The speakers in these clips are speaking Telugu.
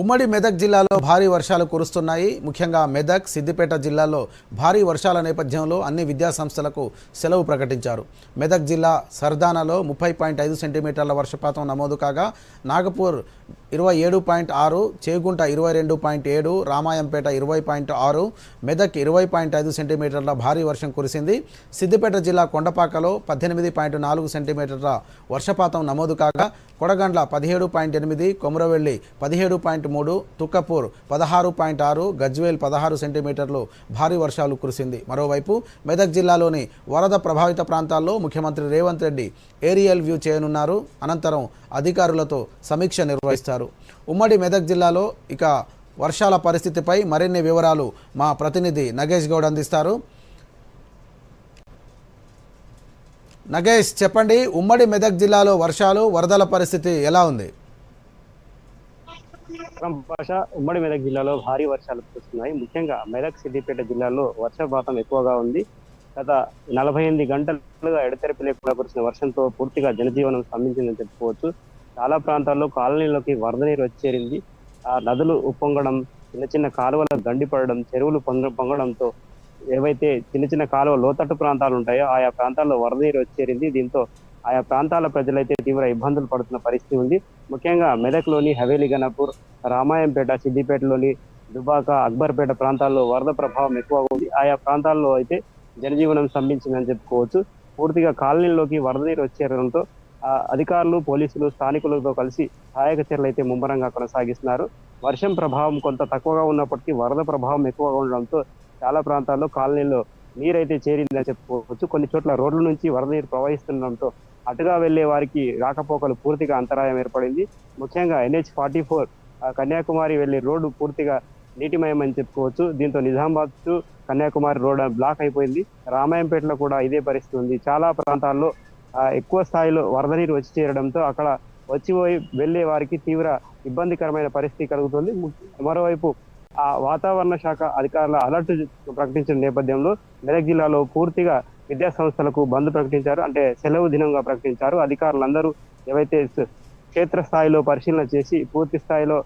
ఉమ్మడి మెదక్ జిల్లాలో భారీ వర్షాలు కురుస్తున్నాయి. ముఖ్యంగా మెదక్ సిద్దిపేట జిల్లాలో భారీ వర్షాల నేపథ్యంలో అన్ని విద్యాసంస్థలకు సెలవు ప్రకటించారు. మెదక్ జిల్లా సర్దానాలో ముప్పై పాయింట్ ఐదు సెంటీమీటర్ల వర్షపాతం నమోదు కాగా నాగపూర్ ఇరవై ఏడు పాయింట్ ఆరు చేగుంట ఇరవై రెండు పాయింట్ ఏడు రామాయంపేట ఇరవై పాయింట్ ఆరు మెదక్ ఇరవై పాయింట్ ఐదు సెంటీమీటర్ల భారీ వర్షం కురిసింది. సిద్దిపేట జిల్లా కొండపాకలో పద్దెనిమిది పాయింట్ నాలుగు సెంటీమీటర్ల వర్షపాతం నమోదు కాగా కొడగండ్ల పదిహేడు పాయింట్ ఎనిమిది కొమరవెల్లి పదిహేడు పాయింట్ మూడు తుక్కపూర్ పదహారు పాయింట్ ఆరు గజ్వేల్ పదహారు సెంటీమీటర్లు భారీ వర్షాలు కురిసింది. మరోవైపు మెదక్ జిల్లాలోని వరద ప్రభావిత ప్రాంతాల్లో ముఖ్యమంత్రి రేవంత్ రెడ్డి ఏరియల్ వ్యూ చేయనున్నారు. అనంతరం అధికారులతో సమీక్ష నిర్వహిస్తారు. ఉమ్మడి మెదక్ జిల్లాలో ఇక వర్షాల పరిస్థితిపై మరిన్ని వివరాలు మా ప్రతినిధి నగేష్ గౌడ్ అందిస్తారు. నగేష్ చెప్పండి ఉమ్మడి మెదక్ జిల్లాలో వర్షాలు వరదల పరిస్థితి ఎలా ఉంది? విక్రమ్ భాష ఉమ్మడి మెదక్ జిల్లాలో భారీ వర్షాలు కురుస్తున్నాయి. ముఖ్యంగా మెదక్ సిద్దిపేట జిల్లాలో వర్షపాతం ఎక్కువగా ఉంది. గత నలభై ఎనిమిది గంటలుగా ఎడతెరపి లేకుండా కురిసిన వర్షంతో పూర్తిగా జనజీవనం స్తంభించిందని చెప్పుకోవచ్చు. చాలా ప్రాంతాల్లో కాలనీలోకి వరద నీరు వచ్చేరింది. ఆ నదులు ఉప్పొంగడం చిన్న చిన్న కాలువల గండిపడడం చెరువులు పొంగ పొంగడంతో ఏవైతే చిన్న చిన్న కాలువ లోతట్టు ప్రాంతాలు ఉంటాయో ఆయా ప్రాంతాల్లో వరద నీరు వచ్చేరింది. దీంతో ఆయా ప్రాంతాల ప్రజలైతే తీవ్ర ఇబ్బందులు పడుతున్న పరిస్థితి ఉంది. ముఖ్యంగా మెదక్లోని హవేలీ గణపూర్ రామాయంపేట సిద్దిపేటలోని దుబాక అక్బర్పేట ప్రాంతాల్లో వరద ప్రభావం ఎక్కువగా ఉంది. ఆయా ప్రాంతాల్లో అయితే జనజీవనం స్తంభించిందని చెప్పుకోవచ్చు. పూర్తిగా కాలనీలోకి వరద నీరు వచ్చేయడంతో అధికారులు పోలీసులు స్థానికులతో కలిసి సహాయక చర్యలు అయితే ముమ్మరంగా కొనసాగిస్తున్నారు. వర్షం ప్రభావం కొంత తక్కువగా ఉన్నప్పటికీ వరద ప్రభావం ఎక్కువగా ఉండడంతో చాలా ప్రాంతాల్లో కాలనీలో నీరైతే చేరిందని చెప్పుకోవచ్చు. కొన్ని చోట్ల రోడ్ల నుంచి వరద నీరు ప్రవహిస్తుండడంతో అటుగా వెళ్ళే వారికి రాకపోకలు పూర్తిగా అంతరాయం ఏర్పడింది. ముఖ్యంగా ఎన్హెచ్ ఫార్టీ ఫోర్ కన్యాకుమారి వెళ్ళే రోడ్డు పూర్తిగా నీటిమయం అని చెప్పుకోవచ్చు. దీంతో Nizamabad to Kanyakumari road block అయిపోయింది. రామాయంపేటలో కూడా ఇదే పరిస్థితి ఉంది. చాలా ప్రాంతాల్లో ఎక్కువ స్థాయిలో వరద నీరు వచ్చి చేరడంతో అక్కడ వచ్చి పోయి వెళ్ళే వారికి తీవ్ర ఇబ్బందికరమైన పరిస్థితి కలుగుతుంది. మరోవైపు ఆ వాతావరణ శాఖ అధికారుల అలర్ట్ ప్రకటించిన నేపథ్యంలో మెదక్ జిల్లాలో పూర్తిగా విద్యా సంస్థలకు బంద్ ప్రకటించారు. అంటే సెలవు దినంగా ప్రకటించారు. అధికారులందరూ ఏవైతే క్షేత్ర స్థాయిలో పరిశీలన చేసి పూర్తి స్థాయిలో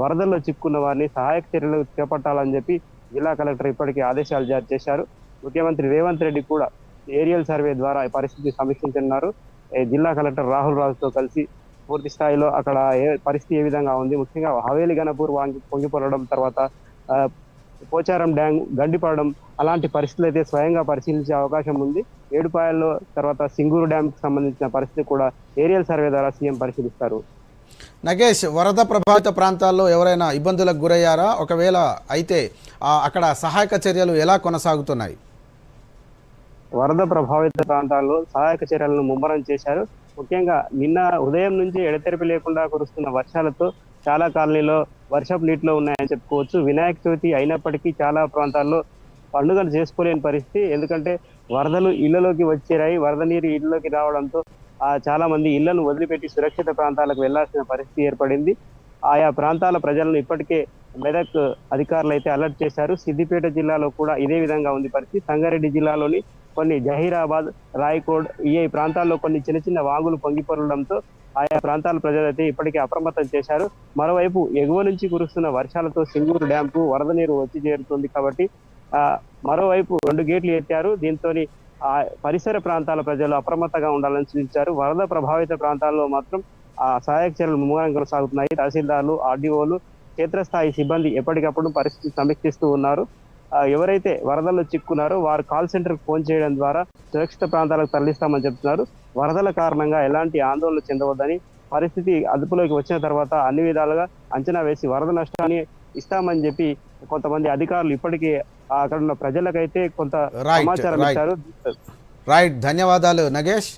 వరదల్లో చిక్కున్న వారిని సహాయక చర్యలు చేపట్టాలని చెప్పి జిల్లా కలెక్టర్ ఇప్పటికే ఆదేశాలు జారీ చేశారు. ముఖ్యమంత్రి రేవంత్ రెడ్డి కూడా ఏరియల్ సర్వే ద్వారా పరిస్థితి సమీక్షించనున్నారు. జిల్లా కలెక్టర్ రాహుల్ రాజుతో కలిసి పూర్తి స్థాయిలో అక్కడ ఏ పరిస్థితి ఏ విధంగా ఉంది? ముఖ్యంగా హవేలి గణపూర్ వాంగి పొంగిపొరడం తర్వాత పోచారం డ్యాం గండిపడడం అలాంటి పరిస్థితులు అయితే స్వయంగా పరిశీలించే అవకాశం ఉంది. ఏడుపాయల్లో తర్వాత సింగూరు డ్యాం కి సంబంధించిన పరిస్థితి కూడా ఏరియల్ సర్వే ద్వారా సీఎం పరిశీలిస్తారు. నగేష్ వరద ప్రభావిత ప్రాంతాల్లో ఎవరైనా ఇబ్బందులకు గురయ్యారా? ఒకవేళ అయితే అక్కడ సహాయక చర్యలు ఎలా కొనసాగుతున్నాయి? వరద ప్రభావిత ప్రాంతాల్లో సహాయక చర్యలను ముమ్మరం చేశారు. ముఖ్యంగా నిన్న ఉదయం నుంచి ఎడతెరిపి లేకుండా కురుస్తున్న వర్షాలతో చాలా కాలనీలో వర్షపు నీటిలో ఉన్నాయని చెప్పుకోవచ్చు. వినాయక చవితి అయినప్పటికీ చాలా ప్రాంతాల్లో పండుగలు చేసుకోలేని పరిస్థితి. ఎందుకంటే వరదలు ఇళ్ళలోకి వచ్చేరాయి. వరద నీరు ఇళ్ళలోకి రావడంతో ఆ చాలా మంది ఇళ్ళను వదిలిపెట్టి సురక్షిత ప్రాంతాలకు వెళ్ళాల్సిన పరిస్థితి ఏర్పడింది. ఆయా ప్రాంతాల ప్రజలను ఇప్పటికే మెదక్ అధికారులు అయితే అలర్ట్ చేశారు. సిద్దిపేట జిల్లాలో కూడా ఇదే విధంగా ఉంది పరిస్థితి. సంగారెడ్డి జిల్లాలోని కొన్ని జహీరాబాద్ రాయకోడ్ ఈ ప్రాంతాల్లో కొన్ని చిన్న చిన్న వాగులు పొంగిపొరడంతో ఆయా ప్రాంతాల ప్రజలైతే ఇప్పటికే అప్రమత్తం చేశారు. మరోవైపు ఎగువ నుంచి కురుస్తున్న వర్షాలతో సింగూరు డ్యాంకు వరద నీరు వచ్చి చేరుతుంది కాబట్టి ఆ మరోవైపు రెండు గేట్లు ఎత్తారు. దీంతో ఆ పరిసర ప్రాంతాల ప్రజలు అప్రమత్తంగా ఉండాలని సూచించారు. వరద ప్రభావిత ప్రాంతాల్లో మాత్రం ఆ సహాయక చర్యలు ముమ్మరం కొనసాగుతున్నాయి. తహసీల్దార్లు ఆర్డీఓలు క్షేత్రస్థాయి సిబ్బంది ఎప్పటికప్పుడు పరిస్థితి సమీక్షిస్తూ ఉన్నారు. ఎవరైతే వరదల్లో చిక్కున్నారో వారు కాల్ సెంటర్ ఫోన్ చేయడం ద్వారా సురక్షిత ప్రాంతాలకు తరలిస్తామని చెప్తున్నారు. వరదల కారణంగా ఎలాంటి ఆందోళన చెందవద్దని పరిస్థితి అదుపులోకి వచ్చిన తర్వాత అన్ని విధాలుగా అంచనా వేసి వరద నష్టాన్ని ఇస్తామని చెప్పి కొంతమంది అధికారులు ఇప్పటికీ అక్కడ ఉన్న ప్రజలకైతే కొంత సమాచారం. ఇచ్చారు. రైట్ ధన్యవాదాలు నగేష్.